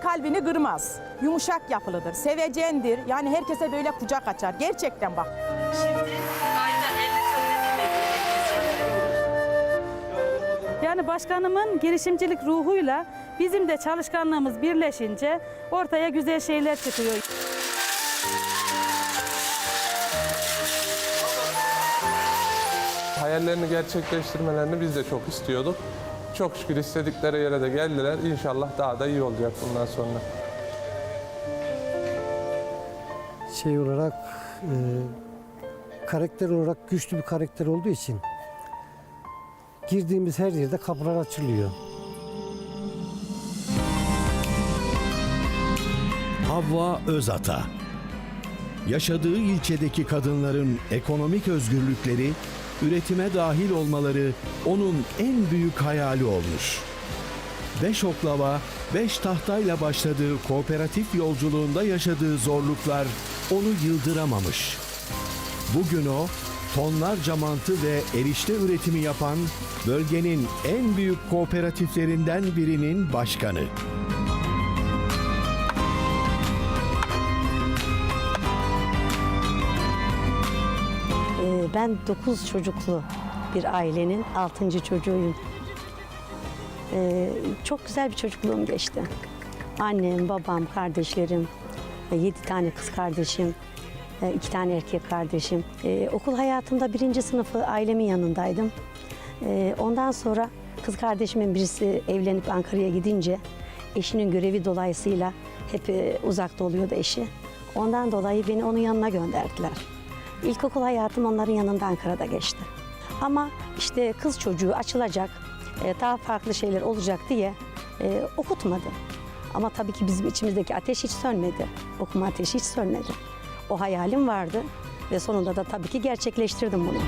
kalbini kırmaz. Yumuşak yapılıdır, sevecendir. Yani herkese böyle kucak açar. Gerçekten bak. Yani başkanımın girişimcilik ruhuyla bizim de çalışkanlığımız birleşince ortaya güzel şeyler çıkıyor. Hayallerini gerçekleştirmelerini biz de çok istiyorduk. Çok şükür istedikleri yere de geldiler. İnşallah daha da iyi olacak bundan sonra. şey olarak e, karakter olarak güçlü bir karakter olduğu için girdiğimiz her yerde kapılar açılıyor. Havva Özata Yaşadığı ilçedeki kadınların ekonomik özgürlükleri, üretime dahil olmaları onun en büyük hayali olmuş. Beş oklava, beş tahtayla başladığı kooperatif yolculuğunda yaşadığı zorluklar onu yıldıramamış. Bugün o, tonlarca mantı ve erişte üretimi yapan bölgenin en büyük kooperatiflerinden birinin başkanı. Ben 9 çocuklu bir ailenin 6. çocuğuyum. Ee, Çok güzel bir çocukluğum geçti. Annem, babam, kardeşlerim, 7 tane kız kardeşim, 2 tane erkek kardeşim. Ee, Okul hayatımda birinci sınıfı ailemin yanındaydım. Ee, Ondan sonra kız kardeşimin birisi evlenip Ankara'ya gidince eşinin görevi dolayısıyla hep e, uzakta oluyordu eşi. Ondan dolayı beni onun yanına gönderdiler. İlkokul hayatım onların yanında Ankara'da geçti. Ama işte kız çocuğu açılacak, e, daha farklı şeyler olacak diye e, okutmadı. Ama tabii ki bizim içimizdeki ateş hiç sönmedi. Okuma ateşi hiç sönmedi. O hayalim vardı ve sonunda da tabii ki gerçekleştirdim bunu.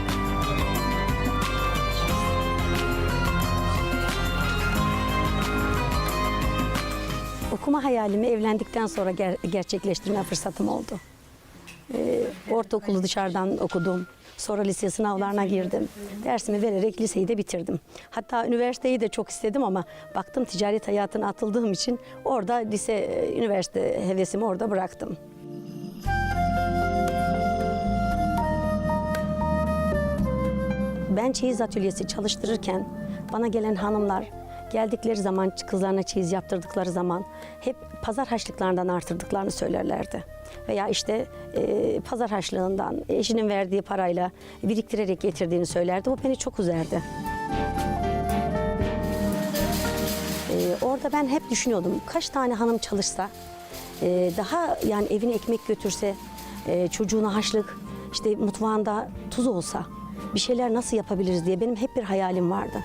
Okuma hayalimi evlendikten sonra ger- gerçekleştirme fırsatım oldu. Ee, ortaokulu dışarıdan okudum. Sonra lise sınavlarına girdim. Dersimi vererek liseyi de bitirdim. Hatta üniversiteyi de çok istedim ama baktım ticaret hayatına atıldığım için orada lise, e, üniversite hevesimi orada bıraktım. Ben çeyiz atölyesi çalıştırırken bana gelen hanımlar geldikleri zaman kızlarına çeyiz yaptırdıkları zaman hep pazar harçlıklarından artırdıklarını söylerlerdi. Veya işte e, pazar harçlığından eşinin verdiği parayla biriktirerek getirdiğini söylerdi. O beni çok üzerdi. E, orada ben hep düşünüyordum kaç tane hanım çalışsa e, daha yani evine ekmek götürse e, çocuğuna haşlık işte mutfağında tuz olsa bir şeyler nasıl yapabiliriz diye benim hep bir hayalim vardı.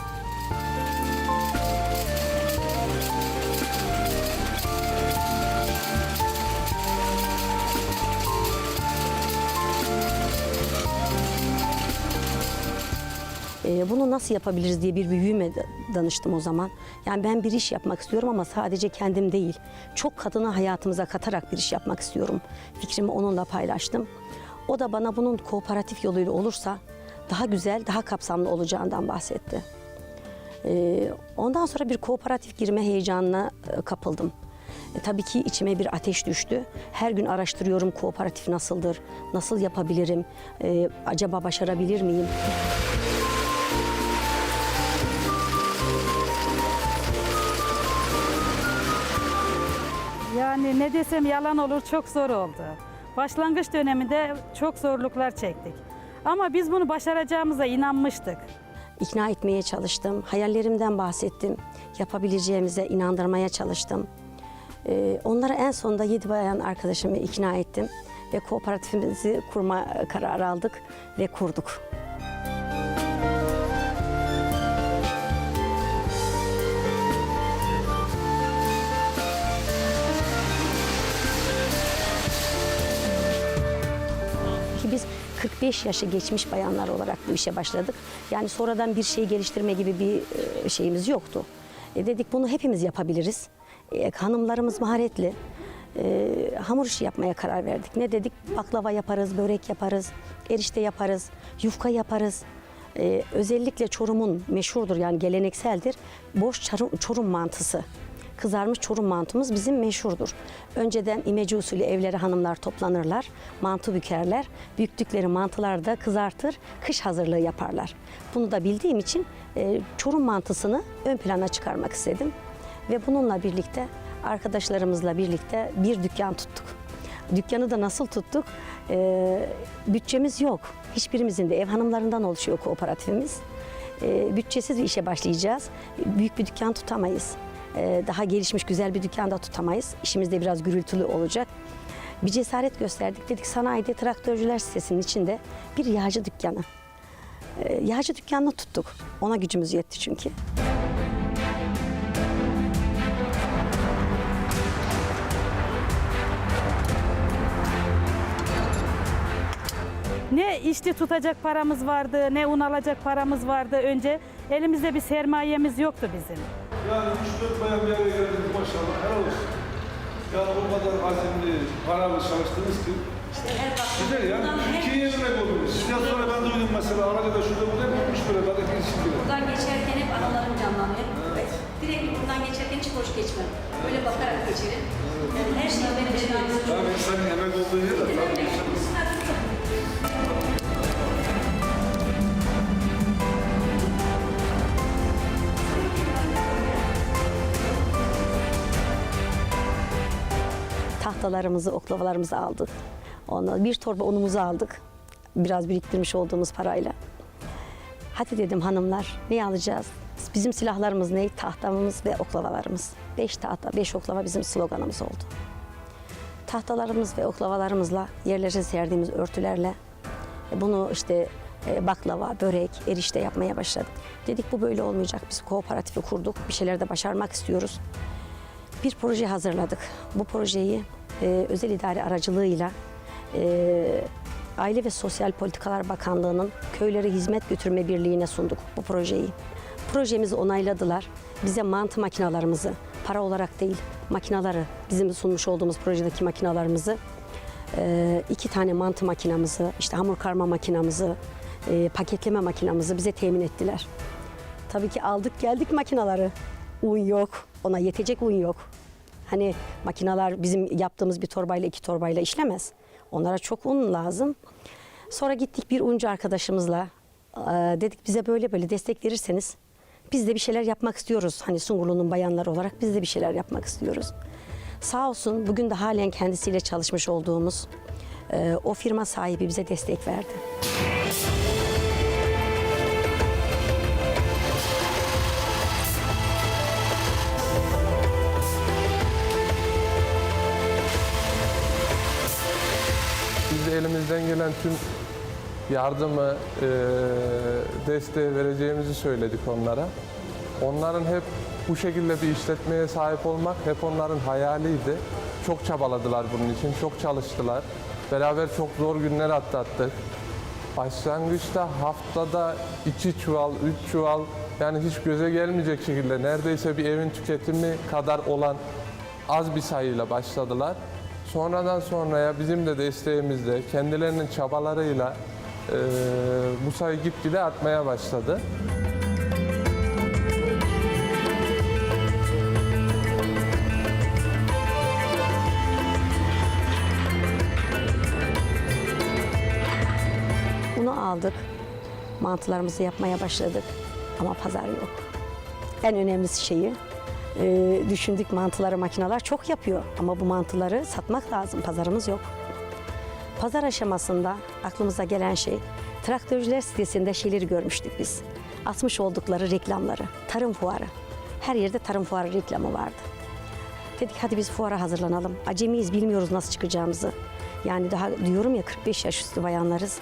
Bunu nasıl yapabiliriz diye bir büyüğüme danıştım o zaman. Yani ben bir iş yapmak istiyorum ama sadece kendim değil. Çok kadını hayatımıza katarak bir iş yapmak istiyorum. Fikrimi onunla paylaştım. O da bana bunun kooperatif yoluyla olursa daha güzel, daha kapsamlı olacağından bahsetti. Ee, ondan sonra bir kooperatif girme heyecanına e, kapıldım. E, tabii ki içime bir ateş düştü. Her gün araştırıyorum kooperatif nasıldır, nasıl yapabilirim, e, acaba başarabilir miyim? Yani ne desem yalan olur çok zor oldu. Başlangıç döneminde çok zorluklar çektik. Ama biz bunu başaracağımıza inanmıştık. ikna etmeye çalıştım. Hayallerimden bahsettim. Yapabileceğimize inandırmaya çalıştım. Ee, onları en sonunda yedi bayan arkadaşımı ikna ettim. Ve kooperatifimizi kurma kararı aldık ve kurduk. Biz 45 yaşı geçmiş bayanlar olarak bu işe başladık. Yani sonradan bir şey geliştirme gibi bir e, şeyimiz yoktu. E dedik bunu hepimiz yapabiliriz. E, hanımlarımız maharetli. E, hamur işi yapmaya karar verdik. Ne dedik? Baklava yaparız, börek yaparız, erişte yaparız, yufka yaparız. E, özellikle Çorum'un meşhurdur yani gelenekseldir. Boş Çorum, Çorum mantısı. Kızarmış çorum mantımız bizim meşhurdur. Önceden imece usulü evlere hanımlar toplanırlar, mantı bükerler. Büktükleri mantıları da kızartır, kış hazırlığı yaparlar. Bunu da bildiğim için e, çorum mantısını ön plana çıkarmak istedim. Ve bununla birlikte arkadaşlarımızla birlikte bir dükkan tuttuk. Dükkanı da nasıl tuttuk? Ee, bütçemiz yok. Hiçbirimizin de ev hanımlarından oluşuyor kooperatifimiz. Ee, bütçesiz bir işe başlayacağız. Büyük bir dükkan tutamayız. Ee, daha gelişmiş güzel bir dükkan da tutamayız. İşimiz de biraz gürültülü olacak. Bir cesaret gösterdik. Dedik sanayide traktörcüler sitesinin içinde bir yağcı dükkanı. Ee, yağcı dükkanını tuttuk. Ona gücümüz yetti çünkü. Ne işçi tutacak paramız vardı, ne un alacak paramız vardı önce. Elimizde bir sermayemiz yoktu bizim. Yani 3-4 bayan bir araya geldiniz maşallah helal olsun. Yani o kadar azimli, kararlı çalıştınız ki. Güzel ya. İkiye örnek oldunuz. Sizden sonra ben duydum mesela aracı da şurada burada bulmuş böyle ben de girişim bile. Buradan geçerken hep anılarım canlanıyor. Evet. Direkt buradan geçerken hiç boş geçmem. Böyle bakarak geçerim. Yani her şey benim için aynı. Tabii insanın emek olduğu yer de tabii. Tahtalarımızı, oklavalarımızı aldık. Ondan bir torba unumuzu aldık. Biraz biriktirmiş olduğumuz parayla. Hadi dedim hanımlar ne alacağız? Bizim silahlarımız ne? Tahtamız ve oklavalarımız. Beş tahta, beş oklava bizim sloganımız oldu. Tahtalarımız ve oklavalarımızla yerlere serdiğimiz örtülerle bunu işte e, baklava, börek, erişte yapmaya başladık. Dedik bu böyle olmayacak. Biz kooperatifi kurduk. Bir şeyler de başarmak istiyoruz bir proje hazırladık. Bu projeyi e, özel idare aracılığıyla e, Aile ve Sosyal Politikalar Bakanlığı'nın Köylere Hizmet Götürme Birliği'ne sunduk bu projeyi. Projemizi onayladılar. Bize mantı makinalarımızı, para olarak değil makinaları, bizim sunmuş olduğumuz projedeki makinalarımızı, e, iki tane mantı makinamızı, işte hamur karma makinamızı, e, paketleme makinamızı bize temin ettiler. Tabii ki aldık geldik makinaları. Un yok, ona yetecek un yok. Hani makinalar bizim yaptığımız bir torbayla iki torbayla işlemez. Onlara çok un lazım. Sonra gittik bir uncu arkadaşımızla dedik bize böyle böyle destek verirseniz biz de bir şeyler yapmak istiyoruz. Hani Sungurlu'nun bayanları olarak biz de bir şeyler yapmak istiyoruz. Sağ olsun bugün de halen kendisiyle çalışmış olduğumuz o firma sahibi bize destek verdi. Elimizden gelen tüm yardımı, e, desteği vereceğimizi söyledik onlara. Onların hep bu şekilde bir işletmeye sahip olmak hep onların hayaliydi. Çok çabaladılar bunun için, çok çalıştılar. Beraber çok zor günler atlattık. Başlangıçta haftada iki çuval, üç çuval yani hiç göze gelmeyecek şekilde neredeyse bir evin tüketimi kadar olan az bir sayıyla başladılar. Sonradan sonraya bizim de desteğimizle, kendilerinin çabalarıyla eee, bu sayı gitgide artmaya başladı. Unu aldık. Mantılarımızı yapmaya başladık. Ama pazar yok. En önemlisi şeyi e, düşündük mantıları makineler çok yapıyor. Ama bu mantıları satmak lazım. Pazarımız yok. Pazar aşamasında aklımıza gelen şey traktörcüler sitesinde şeyleri görmüştük biz. Atmış oldukları reklamları. Tarım fuarı. Her yerde tarım fuarı reklamı vardı. Dedik hadi biz fuara hazırlanalım. Acemiyiz bilmiyoruz nasıl çıkacağımızı. Yani daha diyorum ya 45 yaş üstü bayanlarız.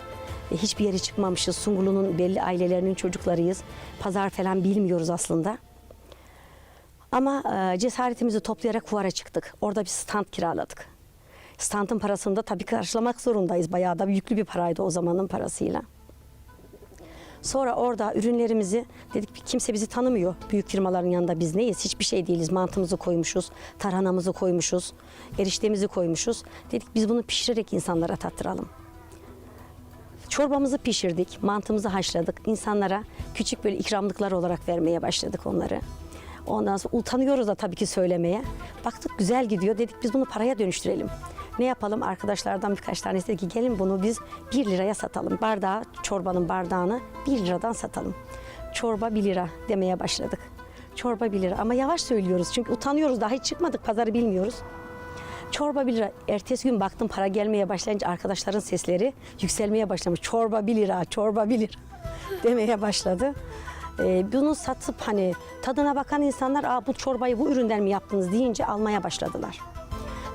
E, hiçbir yere çıkmamışız. Sungurlu'nun belli ailelerinin çocuklarıyız. Pazar falan bilmiyoruz aslında. Ama e, cesaretimizi toplayarak fuara çıktık. Orada bir stand kiraladık. Standın parasını da tabii karşılamak zorundayız. Bayağı da yüklü bir paraydı o zamanın parasıyla. Sonra orada ürünlerimizi dedik kimse bizi tanımıyor. Büyük firmaların yanında biz neyiz? Hiçbir şey değiliz. Mantımızı koymuşuz, tarhanamızı koymuşuz, eriştemizi koymuşuz. Dedik biz bunu pişirerek insanlara tattıralım. Çorbamızı pişirdik, mantımızı haşladık. İnsanlara küçük böyle ikramlıklar olarak vermeye başladık onları. Ondan sonra utanıyoruz da tabii ki söylemeye. Baktık güzel gidiyor. Dedik biz bunu paraya dönüştürelim. Ne yapalım? Arkadaşlardan birkaç tanesi dedi ki gelin bunu biz 1 liraya satalım. Bardağı, çorbanın bardağını 1 liradan satalım. Çorba 1 lira demeye başladık. Çorba 1 lira ama yavaş söylüyoruz çünkü utanıyoruz daha hiç çıkmadık pazarı bilmiyoruz. Çorba 1 lira. Ertesi gün baktım para gelmeye başlayınca arkadaşların sesleri yükselmeye başlamış. Çorba 1 lira, çorba 1 lira demeye başladı. Ee, bunu satıp hani tadına bakan insanlar Aa, bu çorbayı bu üründen mi yaptınız deyince almaya başladılar.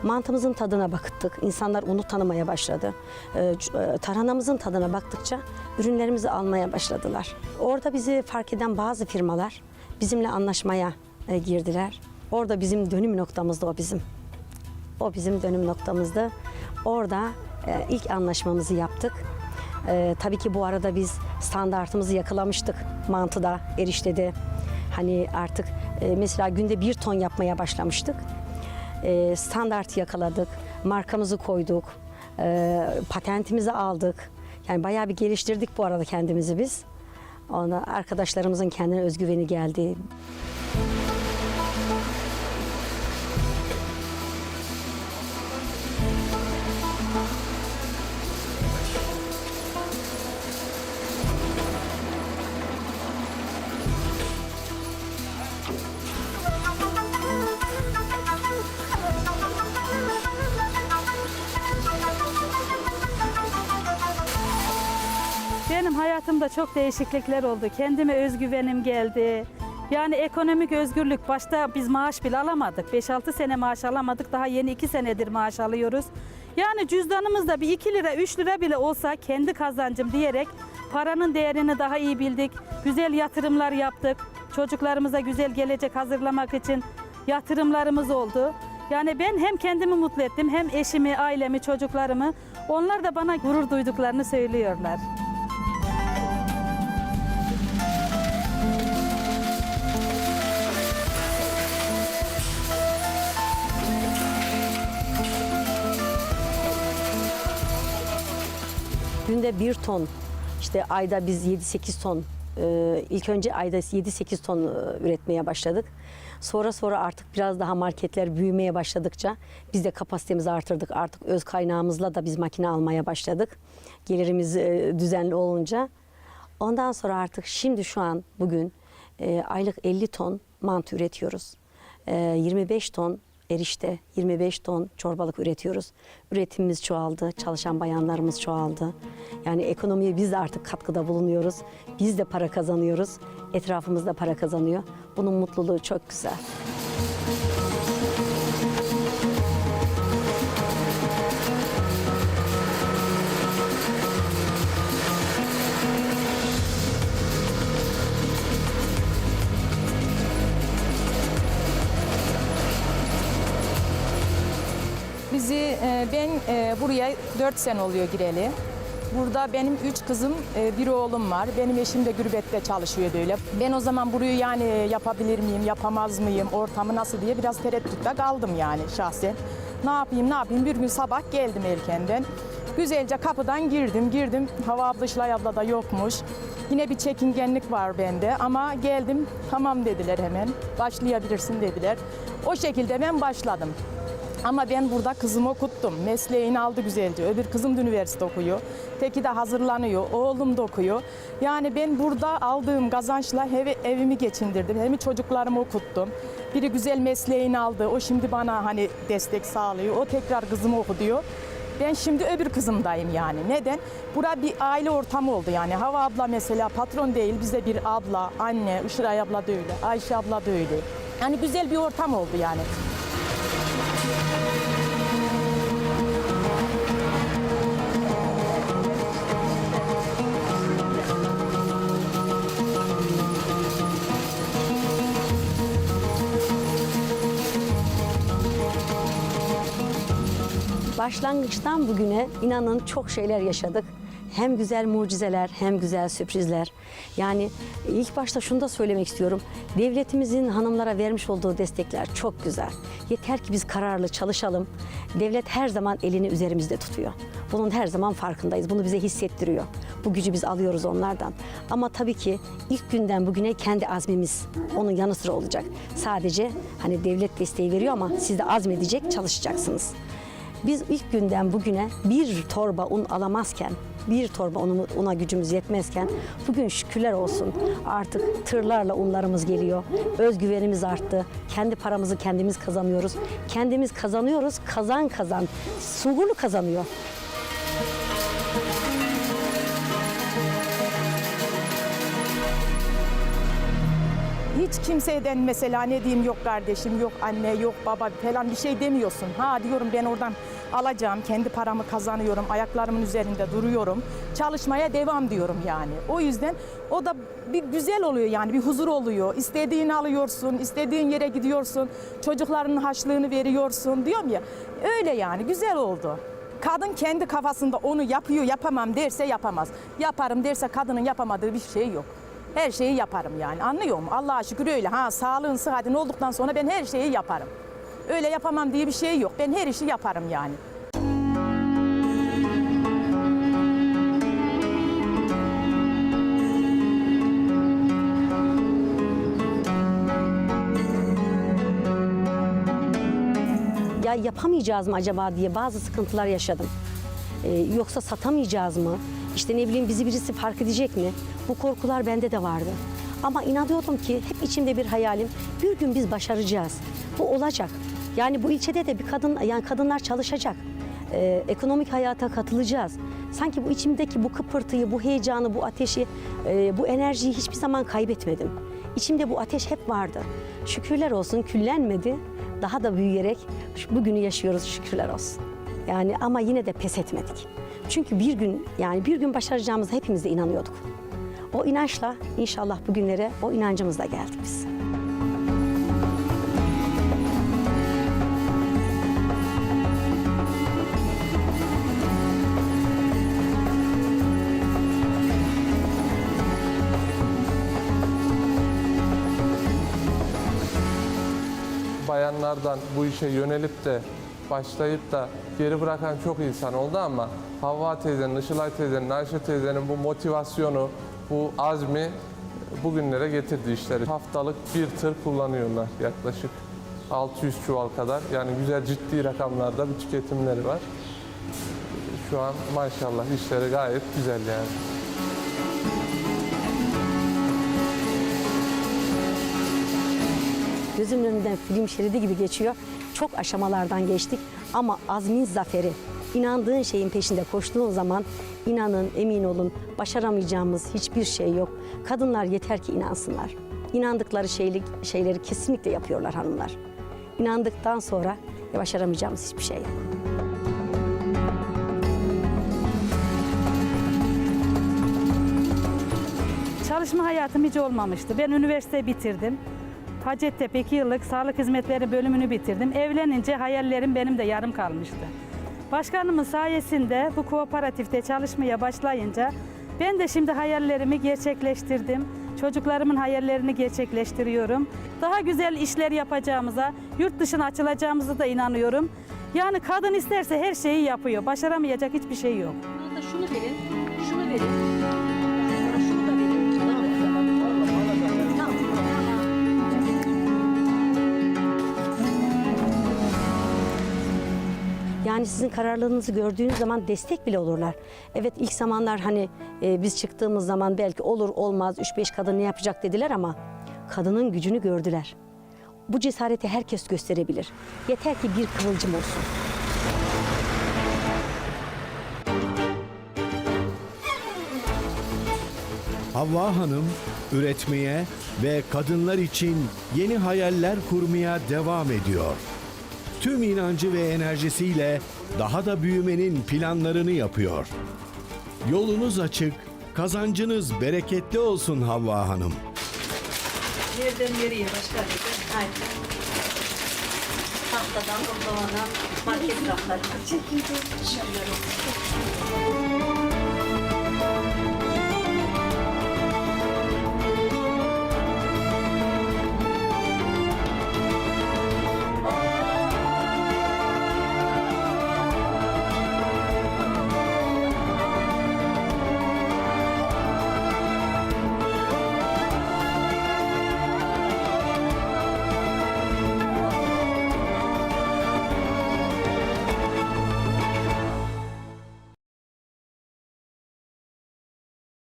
Mantımızın tadına baktık. İnsanlar onu tanımaya başladı. Ee, e, tarhanamızın tadına baktıkça ürünlerimizi almaya başladılar. Orada bizi fark eden bazı firmalar bizimle anlaşmaya e, girdiler. Orada bizim dönüm noktamızdı o bizim. O bizim dönüm noktamızdı. Orada e, ilk anlaşmamızı yaptık. E, tabii ki bu arada biz standartımızı yakalamıştık mantıda, eriştede. Hani artık e, mesela günde bir ton yapmaya başlamıştık. E, standart yakaladık, markamızı koyduk, e, patentimizi aldık. Yani bayağı bir geliştirdik bu arada kendimizi biz. Ona arkadaşlarımızın kendine özgüveni geldi. Hayatımda çok değişiklikler oldu. Kendime özgüvenim geldi. Yani ekonomik özgürlük başta biz maaş bile alamadık. 5-6 sene maaş alamadık. Daha yeni 2 senedir maaş alıyoruz. Yani cüzdanımızda bir 2 lira 3 lira bile olsa kendi kazancım diyerek paranın değerini daha iyi bildik. Güzel yatırımlar yaptık. Çocuklarımıza güzel gelecek hazırlamak için yatırımlarımız oldu. Yani ben hem kendimi mutlu ettim hem eşimi, ailemi, çocuklarımı. Onlar da bana gurur duyduklarını söylüyorlar. Günde bir ton, işte ayda biz 7-8 ton, e, ilk önce ayda 7-8 ton e, üretmeye başladık. Sonra sonra artık biraz daha marketler büyümeye başladıkça biz de kapasitemizi artırdık. Artık öz kaynağımızla da biz makine almaya başladık. Gelirimiz e, düzenli olunca. Ondan sonra artık şimdi şu an bugün aylık 50 ton mantı üretiyoruz. E, 25 ton erişte, 25 ton çorbalık üretiyoruz. Üretimimiz çoğaldı, çalışan bayanlarımız çoğaldı. Yani ekonomiye biz de artık katkıda bulunuyoruz. Biz de para kazanıyoruz, etrafımız da para kazanıyor. Bunun mutluluğu çok güzel. E, ben e, buraya 4 sene oluyor gireli. Burada benim üç kızım, e, bir oğlum var. Benim eşim de gürbette çalışıyor böyle. Ben o zaman burayı yani yapabilir miyim, yapamaz mıyım, ortamı nasıl diye biraz tereddütte kaldım yani şahsen. Ne yapayım, ne yapayım? Bir gün sabah geldim erkenden. Güzelce kapıdan girdim, girdim. Hava abla, Işılay abla da yokmuş. Yine bir çekingenlik var bende ama geldim tamam dediler hemen. Başlayabilirsin dediler. O şekilde ben başladım. Ama ben burada kızımı okuttum. Mesleğini aldı güzelce. Öbür kızım da üniversite okuyor. Teki de hazırlanıyor. Oğlum da okuyor. Yani ben burada aldığım kazançla ev, evimi geçindirdim. Hem çocuklarımı okuttum. Biri güzel mesleğini aldı. O şimdi bana hani destek sağlıyor. O tekrar kızımı okutuyor. Ben şimdi öbür kızımdayım yani. Neden? Bura bir aile ortamı oldu yani. Hava abla mesela patron değil, bize bir abla, anne, Işıray abla da öyle, Ayşe abla da öyle. Yani güzel bir ortam oldu yani. Başlangıçtan bugüne inanın çok şeyler yaşadık. hem güzel mucizeler hem güzel sürprizler. Yani ilk başta şunu da söylemek istiyorum. Devletimizin hanımlara vermiş olduğu destekler çok güzel. Yeter ki biz kararlı çalışalım. Devlet her zaman elini üzerimizde tutuyor. Bunun her zaman farkındayız. Bunu bize hissettiriyor. Bu gücü biz alıyoruz onlardan. Ama tabii ki ilk günden bugüne kendi azmimiz onun yanı sıra olacak. Sadece hani devlet desteği veriyor ama siz de azmedecek, çalışacaksınız. Biz ilk günden bugüne bir torba un alamazken, bir torba unu- una gücümüz yetmezken bugün şükürler olsun artık tırlarla unlarımız geliyor. Özgüvenimiz arttı. Kendi paramızı kendimiz kazanıyoruz. Kendimiz kazanıyoruz. Kazan kazan. Sungurlu kazanıyor. Hiç kimseden mesela ne diyeyim yok kardeşim, yok anne, yok baba falan bir şey demiyorsun. Ha diyorum ben oradan alacağım, kendi paramı kazanıyorum, ayaklarımın üzerinde duruyorum. Çalışmaya devam diyorum yani. O yüzden o da bir güzel oluyor yani bir huzur oluyor. İstediğini alıyorsun, istediğin yere gidiyorsun. Çocuklarının haçlığını veriyorsun diyorum ya. Öyle yani güzel oldu. Kadın kendi kafasında onu yapıyor, yapamam derse yapamaz. Yaparım derse kadının yapamadığı bir şey yok. Her şeyi yaparım yani anlıyor musun? Allah'a şükür öyle. Ha sağlığın sıhhatin olduktan sonra ben her şeyi yaparım. Öyle yapamam diye bir şey yok. Ben her işi yaparım yani. ya yapamayacağız mı acaba diye bazı sıkıntılar yaşadım. Ee, yoksa satamayacağız mı? İşte ne bileyim bizi birisi fark edecek mi? Bu korkular bende de vardı. Ama inanıyordum ki hep içimde bir hayalim bir gün biz başaracağız. Bu olacak. Yani bu ilçede de bir kadın yani kadınlar çalışacak. Ee, ekonomik hayata katılacağız. Sanki bu içimdeki bu kıpırtıyı, bu heyecanı, bu ateşi, e, bu enerjiyi hiçbir zaman kaybetmedim. İçimde bu ateş hep vardı. Şükürler olsun küllenmedi. Daha da büyüyerek bugünü yaşıyoruz şükürler olsun. Yani ama yine de pes etmedik. Çünkü bir gün yani bir gün başaracağımıza hepimiz de inanıyorduk. O inançla inşallah bugünlere o inancımızla geldik biz. bayanlardan bu işe yönelip de başlayıp da geri bırakan çok insan oldu ama Havva teyzenin, Işılay teyzenin, Ayşe teyzenin bu motivasyonu, bu azmi bugünlere getirdi işleri. Haftalık bir tır kullanıyorlar yaklaşık 600 çuval kadar. Yani güzel ciddi rakamlarda bir tüketimleri var. Şu an maşallah işleri gayet güzel yani. Gözümün önünden film şeridi gibi geçiyor. Çok aşamalardan geçtik ama azmin zaferi, inandığın şeyin peşinde koştuğun zaman inanın, emin olun başaramayacağımız hiçbir şey yok. Kadınlar yeter ki inansınlar. İnandıkları şeylik, şeyleri kesinlikle yapıyorlar hanımlar. İnandıktan sonra başaramayacağımız hiçbir şey yok. Çalışma hayatım hiç olmamıştı. Ben üniversite bitirdim. Hacettepe 2 yıllık sağlık hizmetleri bölümünü bitirdim. Evlenince hayallerim benim de yarım kalmıştı. Başkanımın sayesinde bu kooperatifte çalışmaya başlayınca ben de şimdi hayallerimi gerçekleştirdim. Çocuklarımın hayallerini gerçekleştiriyorum. Daha güzel işler yapacağımıza, yurt dışına açılacağımıza da inanıyorum. Yani kadın isterse her şeyi yapıyor. Başaramayacak hiçbir şey yok. Şunu verin, şunu verin. Yani sizin kararlılığınızı gördüğünüz zaman destek bile olurlar. Evet ilk zamanlar hani e, biz çıktığımız zaman belki olur olmaz 3-5 kadın ne yapacak dediler ama kadının gücünü gördüler. Bu cesareti herkes gösterebilir. Yeter ki bir kıvılcım olsun. Havva Hanım üretmeye ve kadınlar için yeni hayaller kurmaya devam ediyor. Tüm inancı ve enerjisiyle daha da büyümenin planlarını yapıyor. Yolunuz açık, kazancınız bereketli olsun Havva Hanım. Nereden nereye başka bir Haydi. Haftadan o zamana market raflarına çekildi. Şunları.